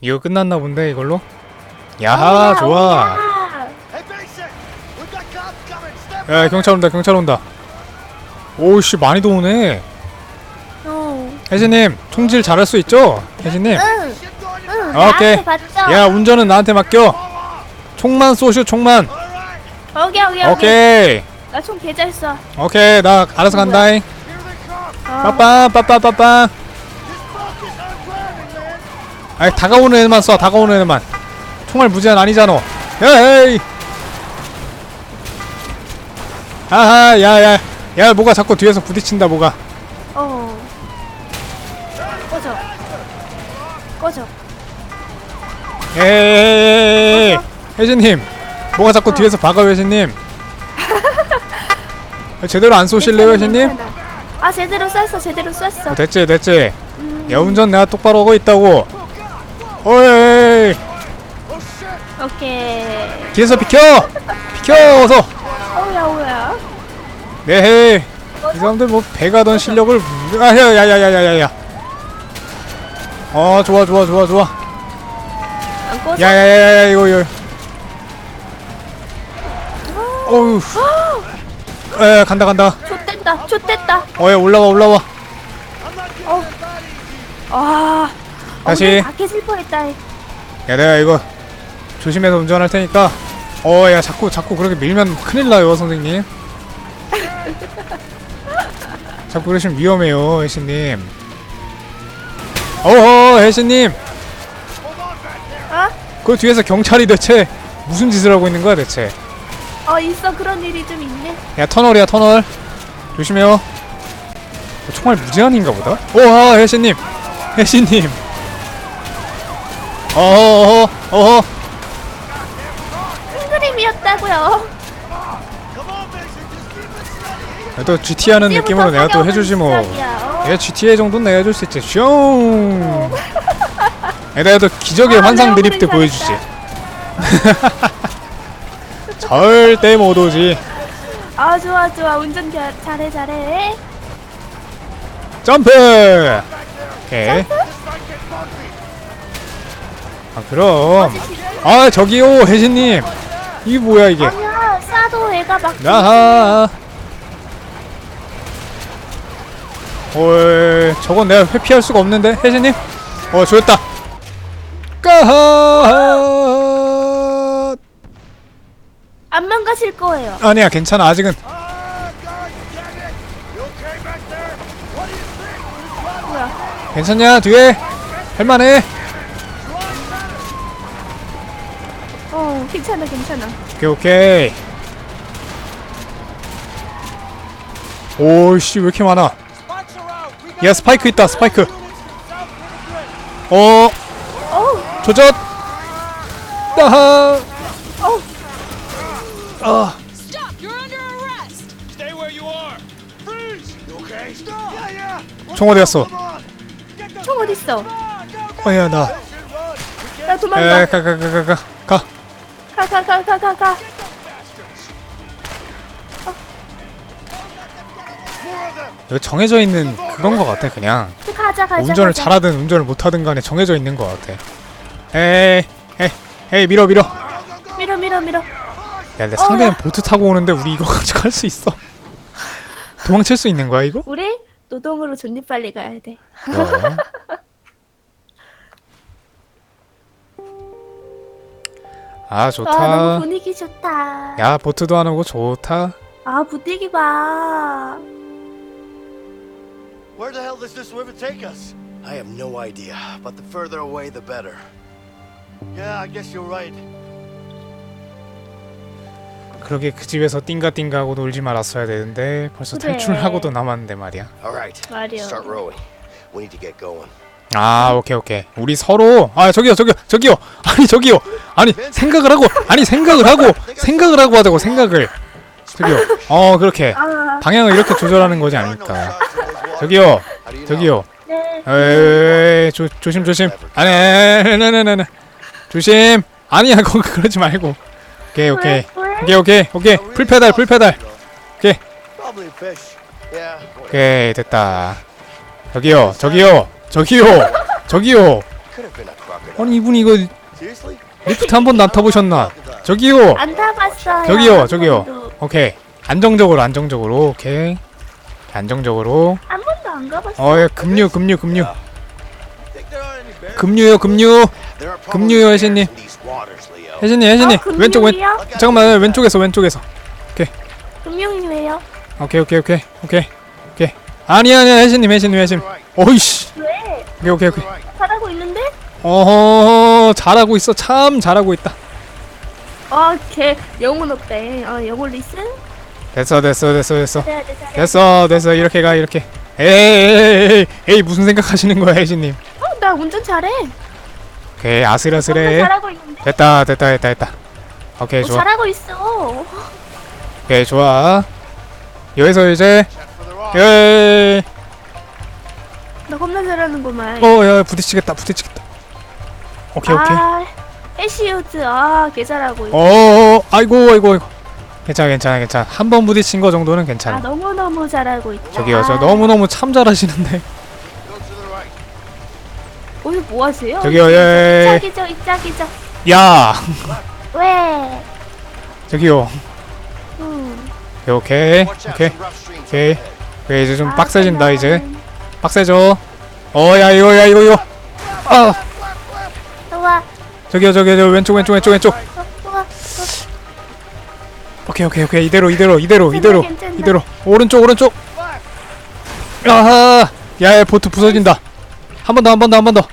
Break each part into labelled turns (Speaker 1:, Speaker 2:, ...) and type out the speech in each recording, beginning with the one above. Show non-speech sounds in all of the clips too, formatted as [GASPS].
Speaker 1: 이거 끝났나 본데 이걸로? 야하 좋아
Speaker 2: cops coming! Step
Speaker 1: 야 경찰 온다 경찰 온다 오우씨 많이도 오네
Speaker 3: 어.
Speaker 1: 혜진님 총질 잘할 수 있죠? 혜진님
Speaker 3: 응. 응.
Speaker 1: 오케이.
Speaker 3: 나한테 받죠.
Speaker 1: 야 운전은 나한테 맡겨 총만 쏘슈 총만!
Speaker 3: 오케이 오케이 오케이.
Speaker 1: 오케이
Speaker 3: 나 총 개잘 쏴.
Speaker 1: 오케이 나 알아서 간다잉
Speaker 2: come!
Speaker 3: 어.
Speaker 1: 빠빠 빠빠 빠빠 아니 다가오는 애만 쏴 다가오는 애만 총알 무제한 아니잖아 에이 아하 야야 야 뭐가 자꾸 뒤에서 부딪힌다 뭐가
Speaker 3: 어. 꺼져. 꺼져.
Speaker 1: 에이 혜진님 뭐가 자꾸 뒤에서 박아요 혜진님 [LAUGHS] 제대로 안 쏘실래요 혜진님?
Speaker 3: 괜찮아. 아 제대로 쐈어 제대로 쐈어.
Speaker 1: 됐지 됐지 야 운전 내가 똑바로 하고 있다고
Speaker 2: shit!
Speaker 3: 오케이.
Speaker 1: 뒤에서 비켜 비켜 어서
Speaker 3: 어우야 어우야.
Speaker 1: 네헤 이 사람들 뭐 배가던 실력을 아야야야야야야 어 좋아 좋아 좋아 좋아
Speaker 3: 안 꺼져.
Speaker 1: 야야야야 이거 이거 어우 에 간다 간다
Speaker 3: 좆됐다 좆됐다.
Speaker 1: 어야 올라와 올라와
Speaker 2: easy!
Speaker 3: 아.
Speaker 1: 다시.
Speaker 3: 다 깨질 뻔했다.
Speaker 1: 야 내가 이거 조심해서 운전할 테니까 어 야 자꾸 자꾸 그렇게 밀면 큰일 나요 선생님 [LAUGHS] 자꾸 그러시면 위험해요 혜신님 어허 혜신님!
Speaker 3: 어?
Speaker 1: 그 뒤에서 경찰이 대체 무슨 짓을 하고 있는 거야 대체
Speaker 3: 어 있어 그런 일이 좀 있네.
Speaker 1: 야 터널이야 터널 조심해요 어, 총알 무제한인가 보다 오하 혜신님 혜신님 어허 어허 어허.
Speaker 3: 큰 그림이었다고요.
Speaker 1: 또 GT 하는 느낌으로 내가 또 해주지 뭐.
Speaker 3: 어.
Speaker 1: 얘 GTA 정도는 내가 해줄 수 있지. 슝 내가 또 기적의
Speaker 3: 아,
Speaker 1: 환상
Speaker 3: 내가 보낸
Speaker 1: 보여주지. [LAUGHS] 절대 못 오지.
Speaker 3: 아 좋아 좋아. 운전 잘- 잘해 잘해.
Speaker 1: 점프! 오케이.
Speaker 2: bumpy!
Speaker 1: 아 그럼. 아 저기요 혜진님. 이게 뭐야 이게?
Speaker 3: 아니야 싸도 애가 막.
Speaker 1: 나하. 헐 저건 내가 회피할 수가 없는데 혜진님? 어 조였다. 까하.
Speaker 3: 안 망가질 거예요.
Speaker 1: 아니야 괜찮아. 아직은? 괜찮냐 뒤에? 할만해
Speaker 3: 어 괜찮아 괜찮아.
Speaker 1: 오케이 오케이 오씨 왜 이렇게 많아 야 스파이크 있다 스파이크! 어 조졌 따하 아
Speaker 4: Stop! You're under arrest!
Speaker 2: Stay where you are! Freeze! You okay? Stop! Yeah, yeah!
Speaker 1: 총 어디 갔어
Speaker 2: Come on! Get the
Speaker 3: 총 어딨어?
Speaker 1: 어야
Speaker 3: 나나 도망가.
Speaker 1: 에, 가, 가, 가, 가, 가, 가.
Speaker 3: 가가가가가 가.
Speaker 2: More of them!
Speaker 1: 이거 정해져 있는 그건 것 같아, 그냥.
Speaker 3: 가자 가자.
Speaker 1: 운전을
Speaker 3: 가자.
Speaker 1: 잘하든 운전을 못하든 간에 정해져 있는 것 같아. 에이, 에이, 에이, 밀어, 밀어.
Speaker 3: 밀어 밀어 밀어.
Speaker 1: 야, 근데 상대는 보트 타고 오는데 우리 이거 [LAUGHS] 가지고 할수 있어? 도망칠 수 있는 거야, 이거?
Speaker 3: 우리 노동으로 존나 빨리 가야 돼.
Speaker 1: 어. 아,
Speaker 3: 아 너무
Speaker 1: 좋다.
Speaker 3: 분위기 좋다.
Speaker 1: 야, 보트도 안 오고 좋다.
Speaker 3: 아 분위기 봐.
Speaker 2: Where the hell does this river take us?
Speaker 5: I have no idea, but the further away, the better.
Speaker 2: Yeah, I guess you're right.
Speaker 1: 그러게 그 집에서 띵가띵가 하고 놀지 말았어야 되는데 벌써
Speaker 3: 그래.
Speaker 1: 탈출하고도 남았는데 말이야.
Speaker 5: All right,
Speaker 3: 말이야.
Speaker 5: start rowing. We need to get going.
Speaker 1: 아 오케이 오케이. 우리 서로 아 저기요 저기요 저기요. 아니 저기요. 아니 생각을 하고 아니 생각을 하고 생각을 하고 하자고 생각을. 저기요. 어 그렇게.
Speaker 3: 아.
Speaker 1: 방향을 이렇게 조절하는 거지 않을까. 저기요 저기요.
Speaker 3: 네.
Speaker 1: 에이 조, 조심 조심. 아니 네네네네 조심. 아니야 거기 그러지 말고. 오케이 오케이.
Speaker 3: 왜?
Speaker 1: 오케이 오케이 오케이. 풀페달 풀페달. 오케이. 오케이 됐다. 저기요 저기요 저기요 저기요. 아니 이분이 이거? 리프트 한 번도 안 타보셨나? 저기요.
Speaker 3: 안 타봤어요.
Speaker 1: 저기요,
Speaker 3: 한
Speaker 1: 저기요.
Speaker 3: 번도.
Speaker 1: 오케이. 안정적으로, 안정적으로. 오케이. 안정적으로.
Speaker 3: 한 번도 안 가봤어요.
Speaker 1: 어, 예, 급류, 급류, 급류.
Speaker 5: Bears?
Speaker 1: 급류요, 급류.
Speaker 5: Bears
Speaker 1: 혜진님. 혜진님, 혜진님.
Speaker 3: 아, 금융이요?
Speaker 1: 왼쪽, 왼. 잠깐만, 왼쪽에서, 왼쪽에서.
Speaker 3: 금융이 왜요?
Speaker 1: 오케이, 오케이, 오케이, 오케이, 오케이. 아니야, 아니야, 혜진님, 혜진님, 혜진님. 어이씨.
Speaker 3: 왜?
Speaker 1: 오케이, 오케이, 오케이.
Speaker 3: 잘하고 있는데?
Speaker 1: 어허, 잘하고 있어. 참 잘하고 있다.
Speaker 3: 아, 걔 영혼 없대. 어, 영혼 리슨?
Speaker 1: 됐어, 됐어, 됐어, 됐어.
Speaker 3: 잘해야 돼, 잘해.
Speaker 1: 됐어, 됐어. 이렇게 가, 이렇게. 에이, 에이, 에이, 에이, 무슨 생각하시는 거야, 혜진님?
Speaker 3: 어, 나 운전 잘해.
Speaker 1: 오케이,
Speaker 3: 운전
Speaker 1: 아슬아슬해.
Speaker 3: 잘하고 있는데?
Speaker 1: 됐다, 됐다, 됐다, 됐다. 오케이,
Speaker 3: 어,
Speaker 1: 좋아.
Speaker 3: 잘하고 있어.
Speaker 1: 오케이, 좋아. 여기서 이제. 예,
Speaker 3: 나 겁나 잘하는구만.
Speaker 1: 어, 야, 부딪히겠다, 부딪히겠다. 오케이, 오케이.
Speaker 3: 아, 해시우드. 아, 개 잘하고 있어.
Speaker 1: 어, 아이고, 아이고, 아이고. 괜찮아, 괜찮아, 괜찮아. 한 번 부딪힌 거 정도는
Speaker 3: 아,
Speaker 1: 괜찮아.
Speaker 3: 너무너무 잘하고 있다.
Speaker 1: 저기요, 저
Speaker 3: 아,
Speaker 1: 너무너무 참 잘하시는데.
Speaker 3: 오늘 뭐 하세요?
Speaker 1: 저기요, 예.
Speaker 3: 이짝이죠, 이짝이죠.
Speaker 1: 야,
Speaker 3: 왜?
Speaker 1: 저기요.
Speaker 3: 음.
Speaker 1: 오케이, 오케이. 오케이. 오케이, 이제 좀
Speaker 3: 아,
Speaker 1: 빡세진다, 이제.
Speaker 3: 그냥.
Speaker 1: 빡세져. 어, 야, 이거, 야, 이거, 이거. 아, 저기요, 저기요, 저 왼쪽, 왼쪽, 왼쪽, 왼쪽.
Speaker 3: 좋아.
Speaker 1: 오케이, 오케이, 오케이. 이대로, 이대로, 이대로, 이대로,
Speaker 3: 괜찮아.
Speaker 1: 이대로. 오른쪽, 오른쪽. 아하. 야, 야, 보트 부서진다. 한 번 더, 한 번 더, 한 번 더.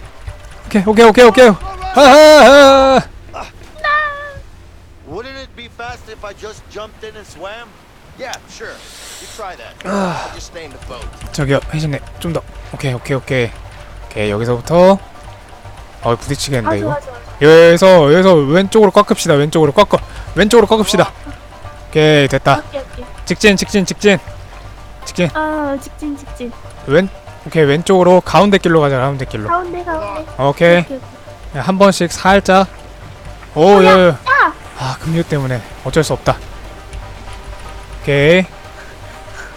Speaker 1: 오케이, 오케이, 오케이, 오케이. 하하.
Speaker 5: Wouldn't it be fast if I just jumped in and swam? Yeah, sure. Boat.
Speaker 1: 저기요, 혜진님, 좀 더. 오케이, 오케이, 오케이. 오케이, 여기서부터. 어, 부딪히겠는데
Speaker 3: 아,
Speaker 1: 이거. 여기서 여기서 왼쪽으로 꺾읍시다. 왼쪽으로 꺾어. 왼쪽으로 꺾읍시다. 오케이, 됐다.
Speaker 3: 오케이, 오케이.
Speaker 1: 직진, 직진, 직진. 직진.
Speaker 3: 아, 직진, 직진.
Speaker 1: 왼 오케이 왼쪽으로 가운데 길로 가자 가운데 길로
Speaker 3: 가운데, 가운데.
Speaker 1: 오케이
Speaker 3: 오케이, 오케이.
Speaker 1: 야, 한 번씩 살짝
Speaker 3: 야,
Speaker 1: 오야
Speaker 3: 야!
Speaker 1: 아 급류 때문에 어쩔 수 없다 오케이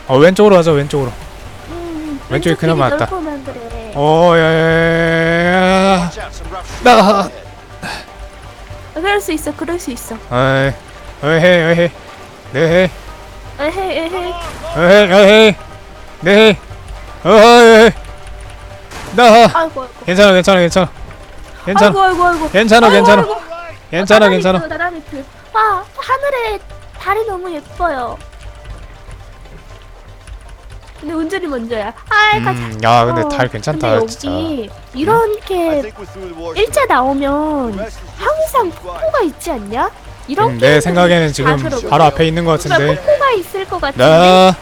Speaker 1: 어 왼쪽으로 가자 왼쪽으로
Speaker 3: 음,
Speaker 1: 왼쪽이 낫다.
Speaker 3: 넓으면 그래.
Speaker 5: rough streams
Speaker 1: 나-
Speaker 5: ahead.
Speaker 3: 그럴 수 있어, 그럴 수 있어.
Speaker 1: 어이 어이헤 어이헤 네헤
Speaker 3: 에헤, 에헤.
Speaker 1: 어헤 어헤 네헤 어헤 나
Speaker 3: 아이고, 아이고.
Speaker 1: 괜찮아 괜찮아 괜찮아 괜찮아
Speaker 3: 아이고, 아이고, 아이고.
Speaker 1: 괜찮아
Speaker 3: 아이고,
Speaker 1: 괜찮아
Speaker 3: 아이고.
Speaker 1: 괜찮아
Speaker 3: 나랑
Speaker 1: 괜찮아
Speaker 3: 있어, 나랑 있어. 와, 하늘에 달이 너무 예뻐요. 근데 운전이 먼저야. 아, 가자.
Speaker 1: 음, 야 근데
Speaker 3: 어,
Speaker 1: 달 괜찮다
Speaker 3: 근데
Speaker 1: 진짜
Speaker 3: 여기
Speaker 5: I
Speaker 3: 이렇게
Speaker 5: worst.
Speaker 3: 일자. 나오면 항상 폭포가 있지 않냐? 이런
Speaker 1: 음, 내 생각에는 지금 바로 앞에 있는 것 같은데
Speaker 3: 폭포가 있을 것 같은데.
Speaker 1: 자,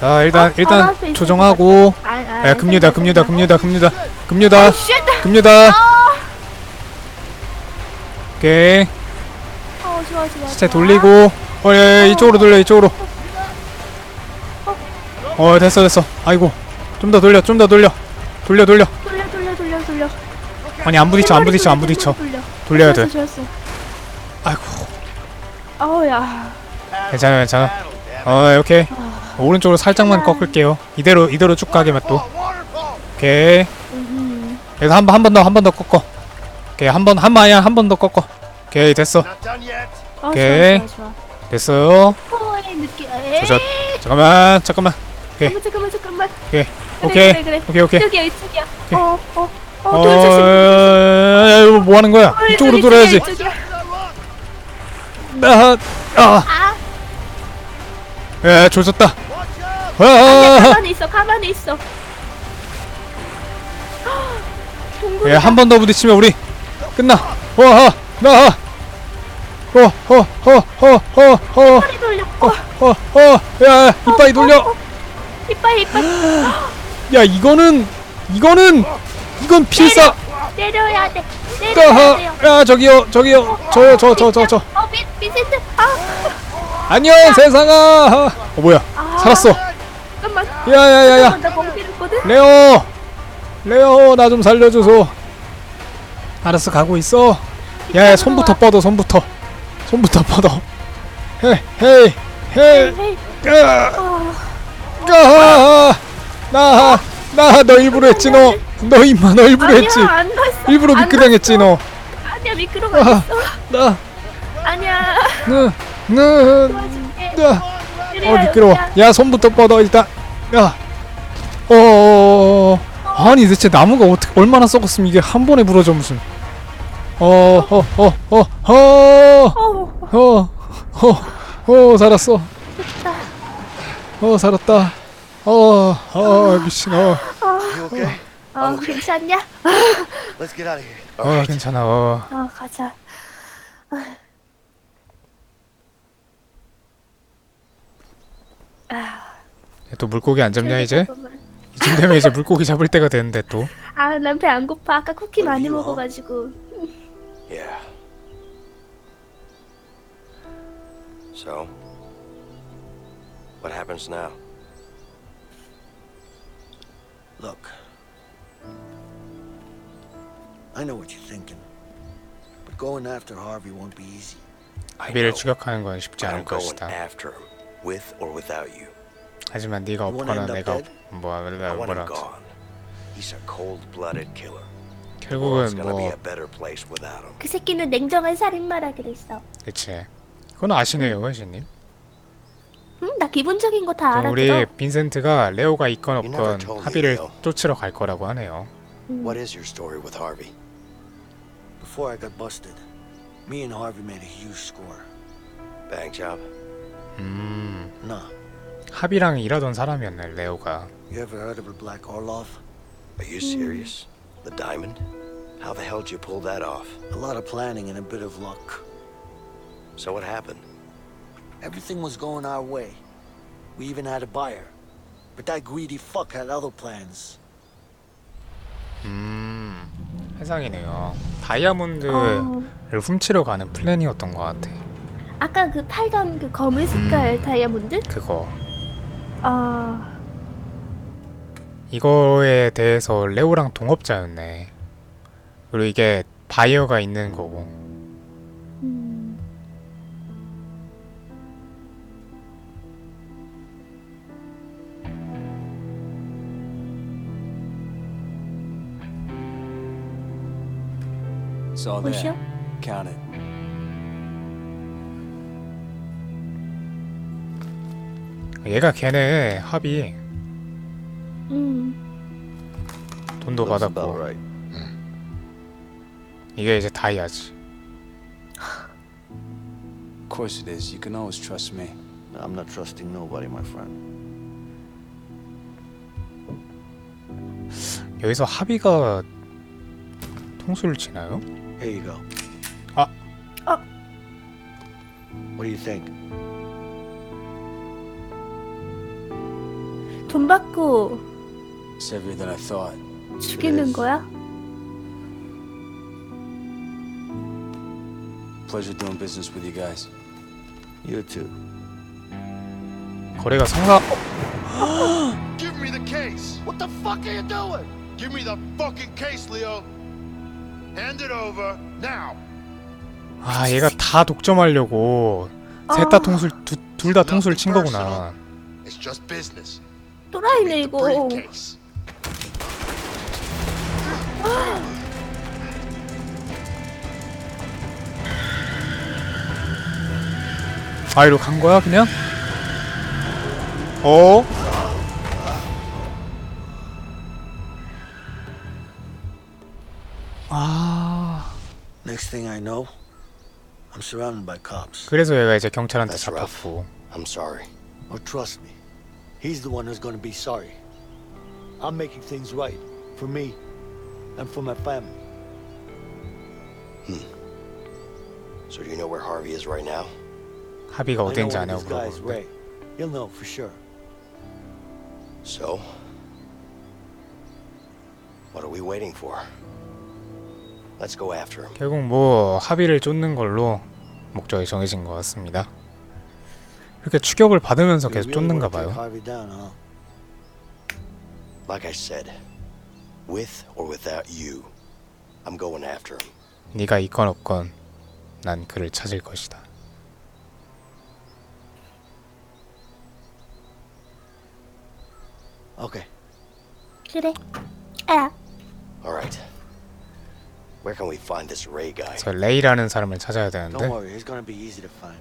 Speaker 1: 자 일단
Speaker 3: 어, 바로
Speaker 1: 일단
Speaker 3: 있을
Speaker 1: 조정하고.
Speaker 3: 아, 아,
Speaker 1: 야 금류다 금류다 금류다 금류다
Speaker 3: 아, 쉣!
Speaker 1: 금류다
Speaker 3: 아,
Speaker 1: 오케이
Speaker 3: 어, 좋아, 좋아.
Speaker 1: 시체
Speaker 3: 좋아.
Speaker 1: 돌리고 어 예, 예, 이쪽으로 돌려 이쪽으로 어 됐어 됐어 아이고 좀 더 돌려 좀 더 돌려 돌려 돌려
Speaker 3: 돌려, 돌려, 돌려, 돌려.
Speaker 1: 아니 안 부딪혀 안 부딪혀 안 부딪혀
Speaker 3: 돌려.
Speaker 1: 돌려야 돼
Speaker 3: 좋았어.
Speaker 1: 아이고
Speaker 3: 아우야.
Speaker 1: 괜찮아 괜찮아. 어 오케이 오른쪽으로 살짝만 꺾을게요 이대로 이대로 쭉 가게만 또. 오케이
Speaker 3: 음.
Speaker 1: 여기서 한 번 한 번 더 한 번 더 꺾어 오케이 한 번한 번이야 한번 더 꺾어 오케이 됐어.
Speaker 3: 어,
Speaker 1: 오케이. 됐어요.
Speaker 3: 에이.
Speaker 1: 조졌 잠깐만 잠깐만 오케이.
Speaker 3: 잠깐만, 잠깐만, 잠깐만.
Speaker 1: 오케이
Speaker 3: 그래,
Speaker 1: 오케이
Speaker 3: 그래, 그래.
Speaker 1: 오케이 오케이
Speaker 3: 이쪽이야, 이쪽이야.
Speaker 1: 오케이.
Speaker 3: 어, 어, 어,
Speaker 1: 어,
Speaker 3: 돌 조심.
Speaker 1: 야, 이거 뭐 하는 거야?
Speaker 3: 어,
Speaker 1: 이쪽으로 돌아야지.
Speaker 3: 이쪽이야.
Speaker 1: 아, 아,
Speaker 3: 아,
Speaker 1: 야, 조졌다.
Speaker 5: Watch out.
Speaker 1: 아,
Speaker 3: 가만히 있어, 가만히 있어. 동굴이다.
Speaker 1: 야, 한 번 더 부딪히면 우리 끝나. 어, 어, 나, 어, 어, 어, 어, 어, 어,
Speaker 3: 빨리 돌려. 어,
Speaker 1: 어, 어, 야, 이빨이 돌려.
Speaker 3: 어, 어. 이빨, 이빨. [GASPS]
Speaker 1: 야, 이거는, 이거는, 이건 필사.
Speaker 3: 내려야 돼. 내려야
Speaker 1: 아,
Speaker 3: 돼요.
Speaker 1: 야, 저기요, 저기요, 저요, 저, 저, 저, 저.
Speaker 3: 어, 비, 비센트. 아,
Speaker 1: 안녕, 세상아. 어, 뭐야?
Speaker 3: 아.
Speaker 1: 살았어.
Speaker 3: 잠깐만.
Speaker 1: 야, 야, 야, 야.
Speaker 3: 잠깐만, 나 멍때렸거든.
Speaker 1: 레오! 레오 나 좀 살려줘서 알았어 가고 있어 야, 야 손부터 뻗어 손부터 손부터 뻗어 헤이 헤이 헤이
Speaker 3: 헤이.
Speaker 1: 아,
Speaker 3: 아,
Speaker 1: 나 나 너 일부러 했지 너 너 임마 너 일부러 했지
Speaker 3: 아니야 안 갔어.
Speaker 1: 일부러
Speaker 3: 안
Speaker 1: 미끄덩했지
Speaker 3: 갔어. 아니야 미끄러가
Speaker 1: 아.
Speaker 3: 있어.
Speaker 1: 너나나
Speaker 3: 아니야.
Speaker 1: 나,
Speaker 3: 도와줄게.
Speaker 1: 나.
Speaker 3: 그래야
Speaker 1: 어 미끄러워
Speaker 3: 여기야.
Speaker 1: 야 손부터 뻗어 일단 야 어어어어 아니 대체 나무가 어떻게 얼마나 썩었으면 이게 한 번에 부러져 무슨 어어어어어어어
Speaker 3: 어,
Speaker 1: 살았어
Speaker 3: 됐다.
Speaker 1: 어 살았다 어 어 미친 어,
Speaker 5: You okay?
Speaker 3: 어 괜찮냐?
Speaker 5: Let's get out of here.
Speaker 1: 어 괜찮아 어
Speaker 3: 어 가자.
Speaker 1: 또 물고기 안 잡냐 이제 이쯤 되면 이제 물고기 잡을 때가 되는데 또
Speaker 3: 아 난 배 안 고파. 아까 쿠키 많이? 먹어가지고.
Speaker 5: Yeah. So, what happens now?
Speaker 2: Look. I know what you're thinking. But going after Harvey won't be easy.
Speaker 5: I
Speaker 1: 비를
Speaker 5: know,
Speaker 1: 추격하는 건 쉽지
Speaker 5: but
Speaker 1: 않을
Speaker 5: I'm going
Speaker 1: 것이다
Speaker 5: after him, with or without you.
Speaker 1: 하지만 네가
Speaker 2: You wanna
Speaker 1: 없거나
Speaker 2: end up
Speaker 1: 내가
Speaker 2: dead?
Speaker 1: 뭐
Speaker 5: I want
Speaker 1: 뭐라
Speaker 5: him gone. He's a cold-blooded killer. The
Speaker 1: 결국은
Speaker 5: world's gonna be
Speaker 1: 뭐
Speaker 5: a better place without him.
Speaker 3: 그 새끼는 냉정한 살인마라 그랬어.
Speaker 1: 그치 그건 아시네요 회신님
Speaker 3: 응? 나 기본적인 거다 알아들어.
Speaker 1: 우리 빈센트가 레오가 있건 없건 합의를. 쫓으러 갈 거라고 하네요
Speaker 3: 음.
Speaker 5: What is your story with Harvey?
Speaker 2: Before I got busted, me and Harvey made a huge score.
Speaker 5: Bang job?
Speaker 1: 음
Speaker 2: Nah.
Speaker 1: 합의랑 일하던 사람이었네 레오가
Speaker 2: You ever heard of a Black Orlov?
Speaker 5: Are you serious? The diamond? How the hell did you pull that off?
Speaker 2: A lot of planning and a bit of luck.
Speaker 5: So what happened?
Speaker 2: Everything was going our way. We even had a buyer. But that greedy fuck had other plans.
Speaker 1: 음 세상이네요 다이아몬드를
Speaker 3: 어,
Speaker 1: 훔치러 가는 플랜이었던 것 같아
Speaker 3: 아까 그 팔던 그 검은 색깔
Speaker 1: 음.
Speaker 3: 다이아몬드?
Speaker 1: 그거
Speaker 3: 아
Speaker 1: 이거에 대해서 레오랑 동업자였네 그리고 이게 바이어가 있는 거고
Speaker 6: It's all there. Count it.
Speaker 1: 얘가 걔네 합의
Speaker 3: 음.
Speaker 1: 돈도
Speaker 5: Looks about
Speaker 1: 받았고
Speaker 5: right.
Speaker 1: 이게 이제 다이아지
Speaker 6: Of course it is. You can always trust me.
Speaker 2: I'm not trusting nobody, my friend.
Speaker 1: 여기서 합의가 통수를 치나요?
Speaker 2: Here you go.
Speaker 1: Ah.
Speaker 3: Oh.
Speaker 2: What do you think?
Speaker 3: 돈 받고
Speaker 6: It's heavier than I thought.
Speaker 3: 죽이는 거야?
Speaker 6: Pleasure doing business with you guys.
Speaker 2: You too.
Speaker 1: 거래가 성사
Speaker 7: Give me the case!
Speaker 2: What the fuck are you doing?
Speaker 7: Give me the fucking case, Leo!
Speaker 1: 아 얘가 다 독점하려고 셋 다 통술 둘 다 통수를 친 거구나
Speaker 7: It's just business.
Speaker 3: 또라이네 이거.
Speaker 1: 아 이리로 간 거야 그냥? 어?
Speaker 2: Next thing I know, I'm surrounded by cops.
Speaker 1: 그래서 얘가 이제 경찰한테
Speaker 5: That's rough.
Speaker 1: 잡혔고
Speaker 5: I'm sorry.
Speaker 2: Oh, trust me. He's the one who's gonna be sorry. I'm making things right for me and for my family.
Speaker 5: So do you know where Harvey is right now?
Speaker 1: 합의가
Speaker 2: I know
Speaker 1: 어딘지
Speaker 2: one of
Speaker 1: 아냐고
Speaker 2: these guys,
Speaker 1: 물어보는데
Speaker 2: Ray. He'll know for sure.
Speaker 5: So? What are we waiting for? Let's go after him.
Speaker 1: 결국 뭐 합의를 쫓는 걸로 목적이 정해진 것 같습니다 이렇게 추격을 받으면서 계속 쫓는가 봐요?
Speaker 5: Like I said, with or without you, I'm going after him.
Speaker 1: 네가 있건 없건 난 그를 찾을 것이다
Speaker 2: Okay.
Speaker 3: 그래. 아
Speaker 8: All right. Where can we find this Ray guy?
Speaker 1: 저 레이라는 사람을 찾아야
Speaker 2: Don't
Speaker 1: 되는데.
Speaker 2: worry, he's gonna be easy to find.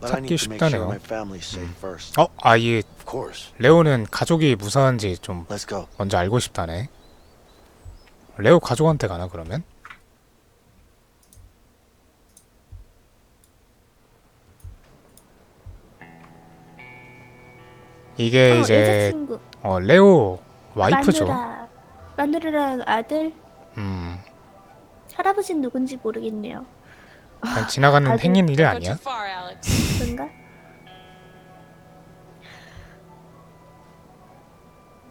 Speaker 2: But I
Speaker 1: 찾기
Speaker 2: need to make sure
Speaker 1: 쉽다네요.
Speaker 2: my family's safe first.
Speaker 1: 어, 아, 이
Speaker 8: Of course.
Speaker 1: 레오는 가족이 무사한지 좀
Speaker 2: Let's go.
Speaker 1: 먼저 알고 싶다네. 레오 가족한테 가나 그러면? 이게
Speaker 3: 어,
Speaker 1: 이제
Speaker 3: 여자친구.
Speaker 1: 어 레오 와이프죠.
Speaker 3: 마누라. 마누라랑 아들.
Speaker 1: 음,
Speaker 3: 할아버지는 누군지 모르겠네요.
Speaker 1: 그냥 지나가는
Speaker 3: 아들.
Speaker 1: 행인 일
Speaker 4: Go
Speaker 1: 아니야?
Speaker 4: too far, Alex.
Speaker 3: 그런가?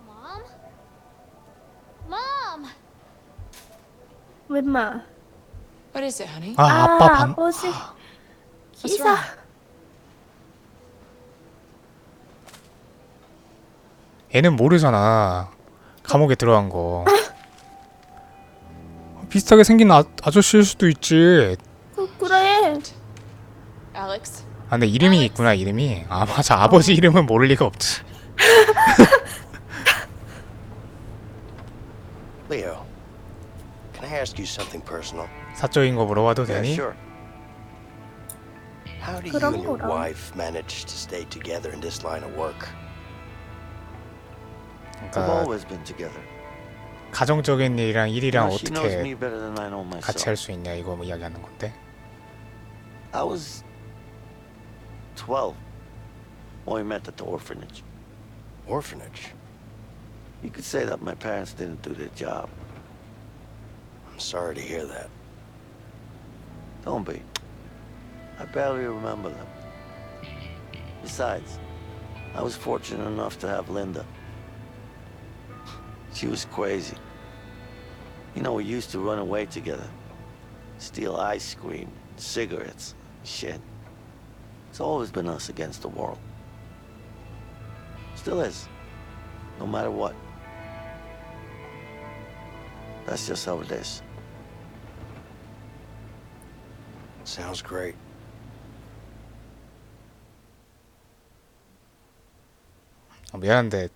Speaker 9: Mom? Mom!
Speaker 3: 웬마.
Speaker 4: What is it, honey?
Speaker 1: 아, 아빠 반
Speaker 3: 아버지.
Speaker 4: What's
Speaker 3: 기사.
Speaker 4: wrong?
Speaker 1: 얘는 모르잖아. 감옥에 들어간 거. [LAUGHS] 비슷하게 생긴 아, 아저씨일 수도 있지.
Speaker 3: 그, 그래.
Speaker 4: Alex?
Speaker 1: 아, 근데 이름이 있구나, 이름이. 아, 맞아. 아버지 이름은 모를 리가 없지.
Speaker 8: Leo, can I ask you something personal?
Speaker 1: 사적인 거 물어봐도 되니?
Speaker 2: sure.
Speaker 8: How do you and your wife manage to stay together in this line of work?
Speaker 2: We've
Speaker 1: 그러니까
Speaker 2: always been together.
Speaker 1: 가정적인 일이랑
Speaker 2: You
Speaker 1: 일이랑
Speaker 2: know, she knows me
Speaker 1: 어떻게
Speaker 2: better than I know
Speaker 1: 같이 할
Speaker 2: myself.
Speaker 1: 수 있냐 이거 뭐 이야기하는 건데.
Speaker 2: I was 12 when we met at the orphanage.
Speaker 8: Orphanage.
Speaker 2: You could say that my parents didn't do their job.
Speaker 8: I'm sorry to hear that.
Speaker 2: Don't be. I barely remember them. Besides, I was fortunate enough to have Linda. She was crazy. You know, we used to run away together. Steal ice cream, cigarettes, shit. It's always been us against the world. Still is. No matter what. That's just how it is.
Speaker 8: Sounds great.
Speaker 1: 어, 미안한데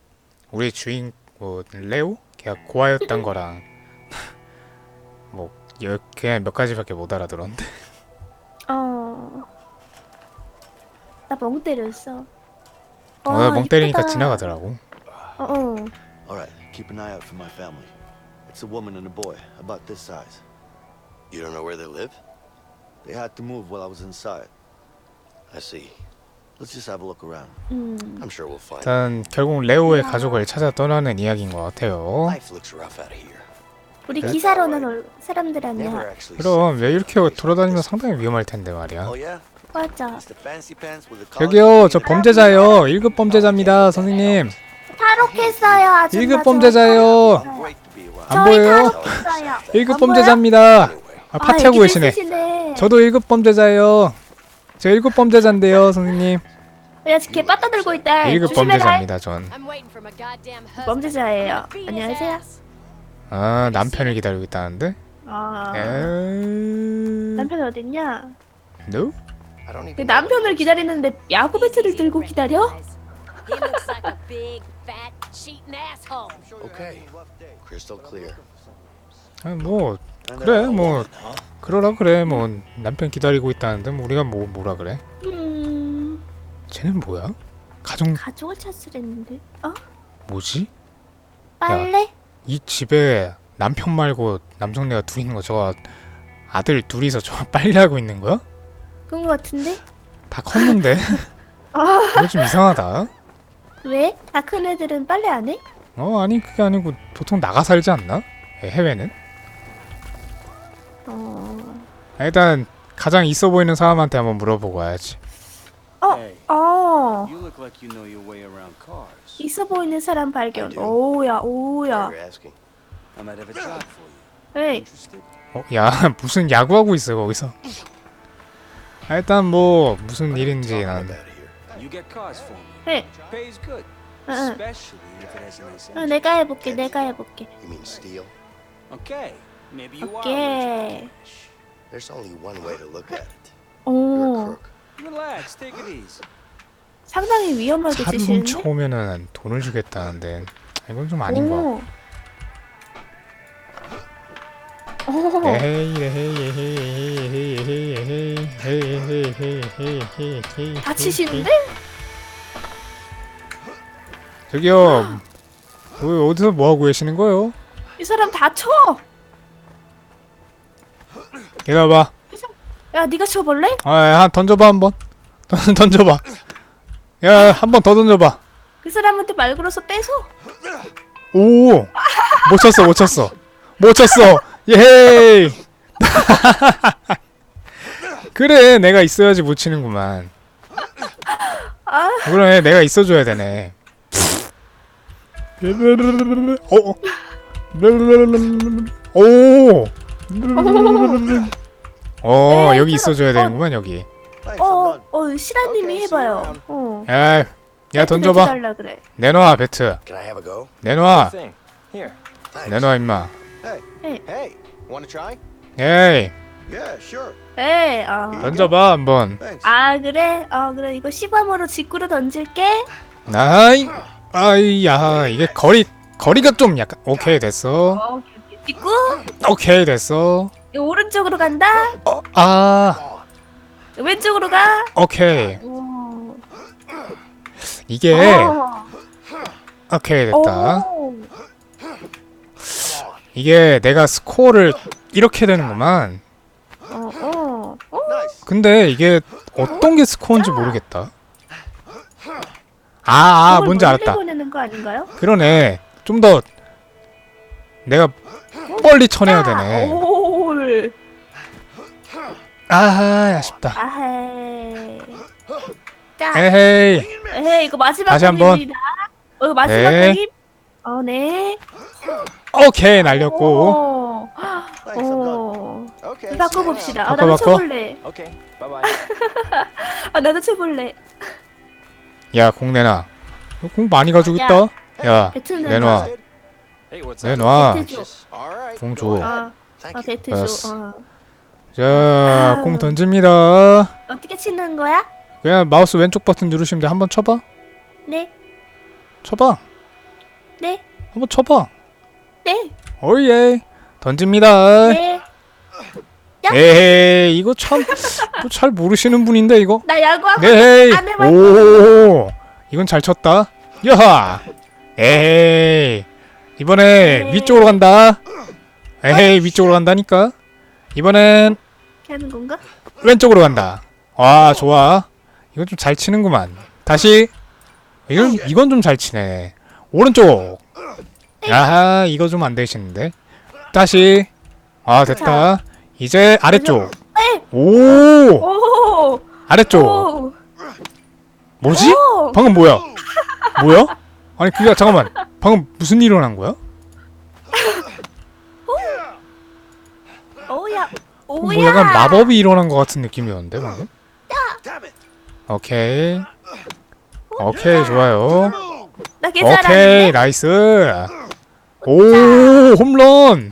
Speaker 1: 우리 주인 뭐 레오 걔가 고아였던 거랑 뭐 여, 그냥 몇 가지밖에 못 알아들었는데.
Speaker 3: 어. 나 멍 때렸어.
Speaker 1: 어, 멍 때리니까
Speaker 3: 이쁘다.
Speaker 1: 지나가더라고.
Speaker 3: 어, 어.
Speaker 2: All right, keep an eye out for my family. It's a woman and a boy, about this size.
Speaker 8: You don't know where they live?
Speaker 2: They had to move while I was inside.
Speaker 8: I see.
Speaker 2: Let's just have a look around.
Speaker 3: 음.
Speaker 8: I'm sure we'll find.
Speaker 1: 일단 결국 레오의 가족을 찾아 떠나는 이야기인 것 같아요.
Speaker 8: Life looks rough out here.
Speaker 3: 우리
Speaker 1: 그래?
Speaker 3: 기사로는 얼- 사람들
Speaker 8: Never
Speaker 3: 아니야.
Speaker 8: actually.
Speaker 1: 그럼 왜 이렇게
Speaker 8: anything
Speaker 1: 돌아다니면. 상당히 위험할 텐데 말이야.
Speaker 2: Oh yeah,
Speaker 3: 맞아.
Speaker 2: it's the fancy pants with the collar.
Speaker 1: 저기요, 저 범죄자요. 1급 범죄자입니다, 선생님.
Speaker 3: 탈옥했어요, 아줌마.
Speaker 1: 1급
Speaker 3: 저
Speaker 1: 범죄자예요.
Speaker 3: 탈옥했어요.
Speaker 2: Great to be around.
Speaker 1: 안
Speaker 3: 저희
Speaker 1: 보여요?
Speaker 3: 탈옥했어요.
Speaker 1: 1급
Speaker 3: 안
Speaker 1: 범죄자입니다. 아,
Speaker 3: 아,
Speaker 1: 파티하고
Speaker 3: 여기
Speaker 1: 계시네.
Speaker 3: 있으시네.
Speaker 1: 저도 1급 범죄자예요. 저 1급 범죄자인데요, 선생님.
Speaker 3: 야, 걔 빠따 들고 있다.
Speaker 1: 1급
Speaker 3: 조심해라.
Speaker 1: 범죄자입니다, 전.
Speaker 3: 범죄자예요. 안녕하세요.
Speaker 1: 아, 남편을 기다리고 있다는데?
Speaker 3: 아.
Speaker 1: 에이...
Speaker 3: 남편 어딨냐?
Speaker 1: No?
Speaker 3: 그 남편을 기다리는데 야구 배트를 들고 기다려?
Speaker 1: 아, 뭐 그래, 뭐 그러라 그래. 뭐 남편 기다리고 있다는데 뭐 우리가 뭐 뭐라 그래?
Speaker 3: 음.
Speaker 1: 쟤는 뭐야? 가정
Speaker 3: 가족을 찾으랬는데. 어?
Speaker 1: 뭐지?
Speaker 3: 빨래?
Speaker 1: 이 집에 남편 말고 남성네가 둘 있는 거 저거 아들 둘이서 저 [LAUGHS] 빨래하고 있는 거야?
Speaker 3: 그런 거 같은데?
Speaker 1: 다 컸는데? [LAUGHS]
Speaker 3: 아.
Speaker 1: 이거 좀 이상하다.
Speaker 3: 왜? 다 큰 애들은 빨래 안 해?
Speaker 1: 어 아니 그게 아니고 보통 나가 살지 않나? 예, 해외는?
Speaker 3: 어.
Speaker 1: 아, 일단 가장 있어 보이는 사람한테 한번 물어보고 와야지.
Speaker 3: 어.
Speaker 6: you look like you know your way around cars.
Speaker 3: 있어 보이는 사람 발견. 오야, 오야.
Speaker 8: You're asking.
Speaker 6: I might have a job for you.
Speaker 3: 에이,
Speaker 6: Interested?
Speaker 1: 어, 야 무슨 야구하고 있어 거기서. 아, 일단 뭐 무슨 일인지
Speaker 8: Talking
Speaker 1: 난
Speaker 8: about here.
Speaker 6: You get cars for me.
Speaker 3: 네.
Speaker 6: Pays good.
Speaker 3: 응, 응.
Speaker 6: Especially if it has a nice
Speaker 3: 어,
Speaker 6: engine.
Speaker 3: 내가 해볼게, 내가 해볼게.
Speaker 8: You mean steal?
Speaker 6: Okay. Maybe you are.
Speaker 3: 오케이.
Speaker 8: There's only one way to look at it. You're a
Speaker 3: 오,
Speaker 8: crook.
Speaker 6: Relax. Take it easy.
Speaker 3: 상당히 위험하게
Speaker 1: 차를
Speaker 3: 쓰시는데?
Speaker 1: 훔쳐오면은 돈을 주겠다는데 이건 좀 아닌 거.
Speaker 3: 오, 오.
Speaker 1: 에헤이 에헤이 에헤이 에헤이 에헤이 에헤이 에헤이 에헤이 에헤이 에헤이 에헤이
Speaker 3: 다치시는데?
Speaker 1: 저기요 왜 어디서 뭐하고 계시는 거예요?
Speaker 3: 이 사람 다쳐.
Speaker 1: 기다려봐
Speaker 3: 야, 네가 쳐볼래?
Speaker 1: 아한 던져봐 한번 [LAUGHS] 던- 던져봐 야 한 번 더 던져봐
Speaker 3: 그 사람한테 말 걸어서 뺏어.
Speaker 1: 오! 못 쳤어, 못 쳤어. 못 쳤어. 예헤이. [LAUGHS] 그래, 내가 있어야지 못 치는구만.
Speaker 3: 아,
Speaker 1: 그래, 내가 있어줘야 되네. 어? 오! 어, 여기 있어줘야 되는구만, 여기.
Speaker 5: I'm
Speaker 3: 어,
Speaker 5: done.
Speaker 3: 어, 시라님이 해봐요. 어.
Speaker 1: 야, 던져봐.
Speaker 3: 달라 그래.
Speaker 1: 내놔, 배트.
Speaker 8: Can I have a go?
Speaker 1: 내놔.
Speaker 6: Thing. Here.
Speaker 8: Thanks.
Speaker 1: 내놔, 임마.
Speaker 5: Hey, try?
Speaker 1: 에이,
Speaker 5: Yeah, sure.
Speaker 3: 에, 아.
Speaker 1: 던져봐, 한번.
Speaker 5: Thanks.
Speaker 3: 아 그래? 어 그래 이거 시범으로 직구로 던질게.
Speaker 1: 아이, 아이야, 이게 거리, 거리가 좀 약간, 오케이, 됐어.
Speaker 3: 어, 직구.
Speaker 1: 오케이, 됐어.
Speaker 3: 오른쪽으로 간다.
Speaker 1: 어, 아,
Speaker 3: 왼쪽으로 가.
Speaker 1: 오케이.
Speaker 3: 오.
Speaker 1: 이게,
Speaker 3: 어.
Speaker 1: 오케이, 됐다.
Speaker 3: 오.
Speaker 1: 이게 내가 스코어를 이렇게 되는구만.
Speaker 3: 어, 어. 어?
Speaker 1: 근데 이게 어떤 게 스코어인지 모르겠다. 아, 아,
Speaker 3: 그걸
Speaker 1: 뭔지 알았다.
Speaker 3: 보내는 거 아닌가요?
Speaker 1: 그러네. 좀 더, 내가 빨리 쳐내야 되네.
Speaker 3: 올.
Speaker 1: 아, 아쉽다.
Speaker 3: 아헤. 자,
Speaker 1: 에헤이.
Speaker 3: 에헤 이거 마지막
Speaker 1: 다시 한 번.
Speaker 3: 공입니다. 어, 이거 마지막
Speaker 1: 네.
Speaker 3: 공입. 어, 네.
Speaker 1: 오케이, 날렸고.
Speaker 3: 오. 오.
Speaker 5: Okay.
Speaker 3: 바꿔 봅시다. 아,
Speaker 1: 바꿔,
Speaker 3: 나도
Speaker 1: 바꿔.
Speaker 3: 쳐볼래.
Speaker 6: Bye bye. [LAUGHS]
Speaker 3: 아, 나도 쳐볼래.
Speaker 1: 야, 공 내놔. 너공 많이 가지고
Speaker 3: 야.
Speaker 1: 있다. 야, 내놔. 내놔.
Speaker 3: 줘.
Speaker 5: All right.
Speaker 1: 공
Speaker 5: go
Speaker 1: 줘.
Speaker 5: ahead.
Speaker 3: 아, 아. 배트
Speaker 1: 됐어.
Speaker 3: 줘. 어.
Speaker 1: 자, 공 던집니다.
Speaker 3: 어떻게 치는 거야?
Speaker 1: 그냥 마우스 왼쪽 버튼 누르시면 돼. 한번 쳐봐.
Speaker 3: 네,
Speaker 1: 쳐봐.
Speaker 3: 네,
Speaker 1: 한번 쳐봐.
Speaker 3: 네,
Speaker 1: 오예. 던집니다.
Speaker 3: 네.
Speaker 1: 에헤이, 이거 참, 또 잘 모르시는 분인데, 이거.
Speaker 3: 나 야구하고
Speaker 1: 네헤이.
Speaker 3: 안 해봤어.
Speaker 1: 오, 이건 잘 쳤다. 야하. 에헤이. 이번에
Speaker 3: 네.
Speaker 1: 위쪽으로 간다. 에헤이, 위쪽으로 간다니까. 이번엔
Speaker 3: 이렇게 하는 건가?
Speaker 1: 왼쪽으로 간다. 와, 좋아. 이건 좀 잘 치는구만. 다시. 이건, 이건 좀 잘 치네. 오른쪽. 야하, 이거 좀 안 되시는데. 다시. 아, 됐다. 이제 아래쪽.
Speaker 3: 네.
Speaker 1: 오!
Speaker 3: 오,
Speaker 1: 아래쪽.
Speaker 3: 오,
Speaker 1: 뭐지?
Speaker 3: 오.
Speaker 1: 방금 뭐야? 뭐야? 아니, 그게, 잠깐만. 방금 무슨 일어난 거야? 뭐 약간 마법이 일어난 것 같은 느낌이었는데, 방금? 오케이. 오케이, 좋아요.
Speaker 3: 나
Speaker 1: 오케이. 나이스 오 홈런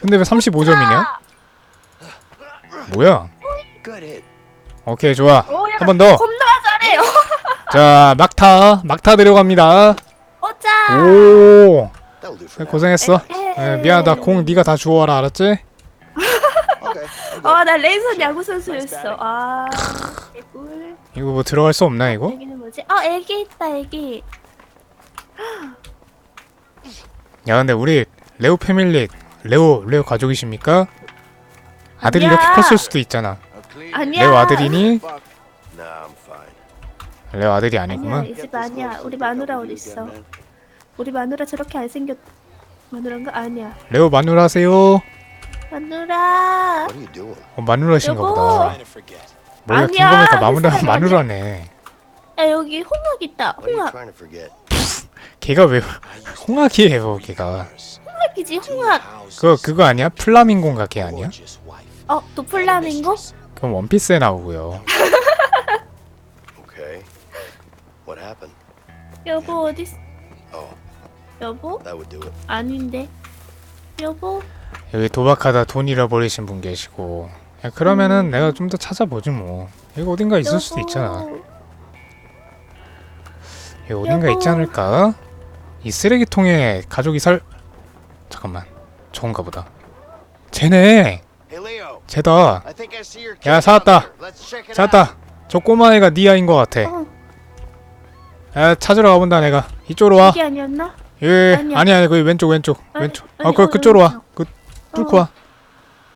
Speaker 1: 근데 왜 35점이냐 뭐야. 오케이 좋아. 한 번 더
Speaker 3: 겁나 잘해요. [LAUGHS]
Speaker 1: 자 막타 막타
Speaker 3: 오자.
Speaker 1: 오. 고생했어 에, 미안하다 공 네가 다 주워라 알았지
Speaker 3: 어, 나 레이선 야구 선수였어. 아, 개꿀.
Speaker 1: 이거 뭐 들어갈 수 없나 이거
Speaker 3: 여기는 뭐지? 어, 애기 있다, 애기.
Speaker 1: 야 근데 우리 레오 패밀리 레오 레오 가족이십니까 아들이
Speaker 3: 아니야.
Speaker 1: 이렇게 컸을 수도 있잖아
Speaker 3: 아니야.
Speaker 1: 레오 아들이니. 레오 아들이
Speaker 3: 아니야,
Speaker 1: 아니구만
Speaker 3: 이 집 아니야. 우리 마누라 어디 있어? 우리 마누라 저렇게 안 생겼. 마누라인가? 아니야.
Speaker 1: 레오 마누라 하세요
Speaker 3: 마누라.
Speaker 8: What are you doing?
Speaker 1: 어, 마누라신가
Speaker 3: 여보.
Speaker 1: 보다
Speaker 8: Trying to forget.
Speaker 1: 몰라
Speaker 3: 아니야,
Speaker 1: 김범이가 마누라 [LAUGHS] 마누라네.
Speaker 3: 야, 여기 홍학 있다.
Speaker 8: What are you
Speaker 3: 홍학.
Speaker 8: trying to forget?
Speaker 1: 걔가 왜 홍학이에요 걔가.
Speaker 3: 홍학이지, 홍학.
Speaker 1: 그거 그거 아니야? 플라밍고인가 걔 아니야?
Speaker 3: 어, 도플라밍고?
Speaker 1: 그럼 원피스에 나오고요.
Speaker 8: Okay. What happened?
Speaker 3: 여보 어디? 있-
Speaker 8: Oh,
Speaker 3: 여보?
Speaker 8: that would do it.
Speaker 3: 아닌데. 여보?
Speaker 1: 여기 도박하다 돈 잃어버리신 분 계시고. 야, 그러면은 내가 좀 더 찾아보지 뭐. 여기 어딘가 있을 수도. 있잖아. 여기 어딘가. 있지 않을까? 이 쓰레기통에 가족이 살. 잠깐만. 저건가 보다. 쟤네. 쟤다 야 찾았다. 찾았다 저 꼬마애가 네 아인 것 같아
Speaker 3: 어,
Speaker 1: 야 찾으러 가본다 내가 이쪽으로 와
Speaker 3: 이게 아니었나?
Speaker 1: 예,
Speaker 3: 아니야.
Speaker 1: 아니 아니 그 왼쪽 왼쪽
Speaker 3: 아니,
Speaker 1: 왼쪽.
Speaker 3: 아니,
Speaker 1: 어, 그
Speaker 3: 어,
Speaker 1: 그쪽으로 와. 그 Pourquoi